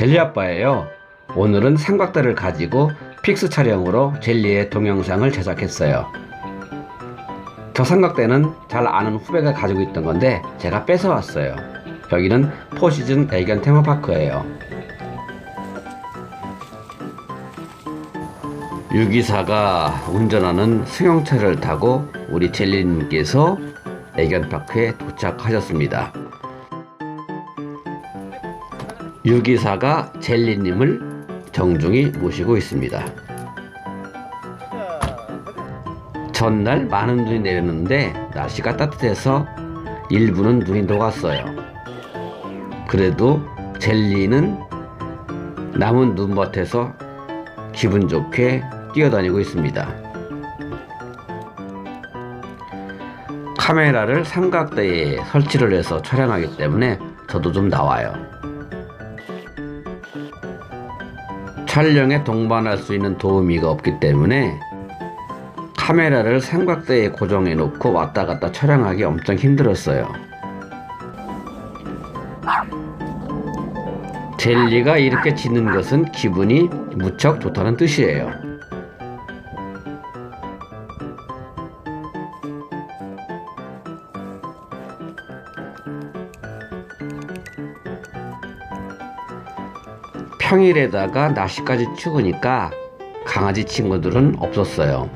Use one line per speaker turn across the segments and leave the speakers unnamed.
젤리 아빠예요. 오늘은 삼각대를 가지고 픽스 촬영으로 젤리의 동영상을 제작했어요. 저 삼각대는 잘 아는 후배가 가지고 있던 건데 제가 뺏어왔어요. 여기는 포시즌 애견 테마파크예요. 유기사가 운전하는 승용차를 타고 우리 젤리님께서 애견파크에 도착하셨습니다. 유기사가 젤리님을 정중히 모시고 있습니다. 전날 많은 눈이 내렸는데 날씨가 따뜻해서 일부는 눈이 녹았어요. 그래도 젤리는 남은 눈밭에서 기분 좋게 뛰어다니고 있습니다. 카메라를 삼각대에 설치를 해서 촬영하기 때문에 저도 좀 나와요. 촬영에 동반할 수 있는 도우미가 없기 때문에 카메라를 삼각대에 고정해 놓고 왔다 갔다 촬영하기 엄청 힘들었어요. 젤리가 이렇게 짖는 것은 기분이 무척 좋다는 뜻이에요. 평일에다가 날씨까지 추우니까 강아지 친구들은 없었어요.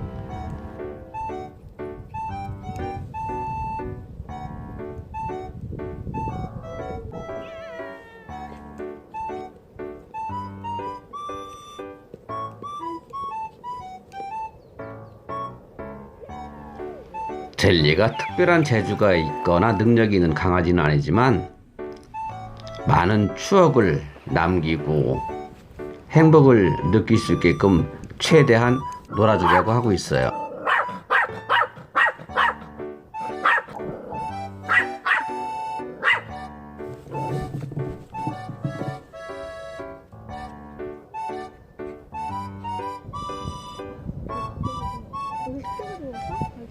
젤리가 특별한 재주가 있거나 능력이 있는 강아지는 아니지만 많은 추억을 남기고 행복을 느낄 수 있게끔 최대한 놀아주려고 하고 있어요.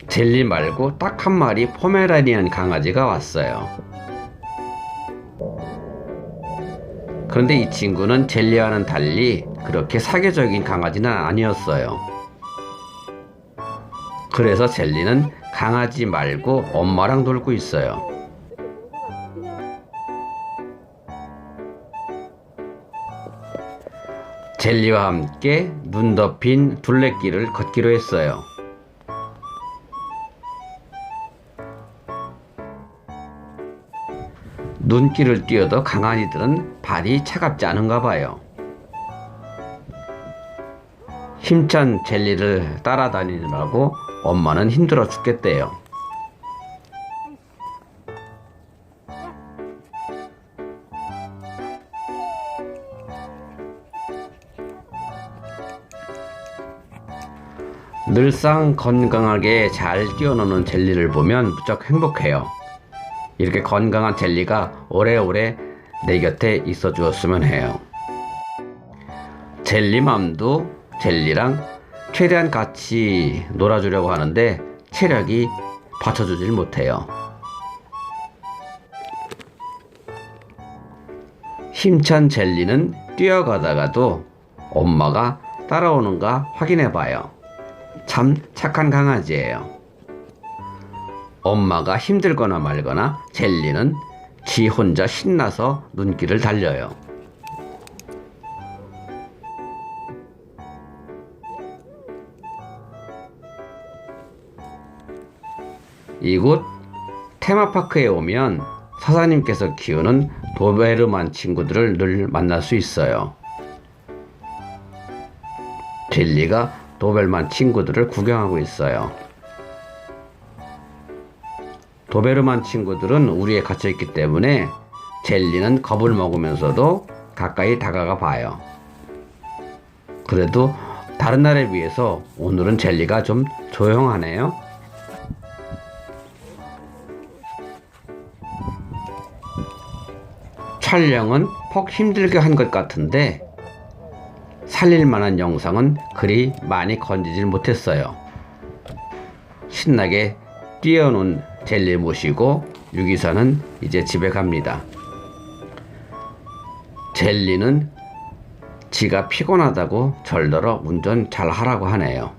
젤리 말고 딱 한 마리 포메라니안 강아지가 왔어요. 그런데 이 친구는 젤리와는 달리 그렇게 사교적인 강아지는 아니었어요. 그래서 젤리는 강아지 말고 엄마랑 놀고 있어요. 젤리와 함께 눈 덮인 둘레길을 걷기로 했어요. 눈길을 뛰어도 강아지들은 발이 차갑지 않은가 봐요. 힘찬 젤리를 따라다니느라고 엄마는 힘들어 죽겠대요. 늘상 건강하게 잘 뛰어노는 젤리를 보면 무척 행복해요. 이렇게 건강한 젤리가 오래오래 내 곁에 있어 주었으면 해요. 젤리맘도 젤리랑 최대한 같이 놀아주려고 하는데 체력이 받쳐주질 못해요. 힘찬 젤리는 뛰어가다가도 엄마가 따라오는가 확인해 봐요. 참 착한 강아지예요. 엄마가 힘들거나 말거나 젤리는 지 혼자 신나서 눈길을 달려요. 이곳 테마파크에 오면 사사님께서 키우는 도베르만 친구들을 늘 만날 수 있어요. 젤리가 도벨만 친구들을 구경하고 있어요. 도베르만 친구들은 우리에 갇혀 있기 때문에 젤리는 겁을 먹으면서도 가까이 다가가 봐요. 그래도 다른 날에 비해서 오늘은 젤리가 좀 조용하네요. 촬영은 퍽 힘들게 한 것 같은데 살릴 만한 영상은 그리 많이 건지질 못했어요. 신나게 뛰어논 젤리 모시고 유기사는 이제 집에 갑니다. 젤리는 지가 피곤하다고 절더러 운전 잘 하라고 하네요.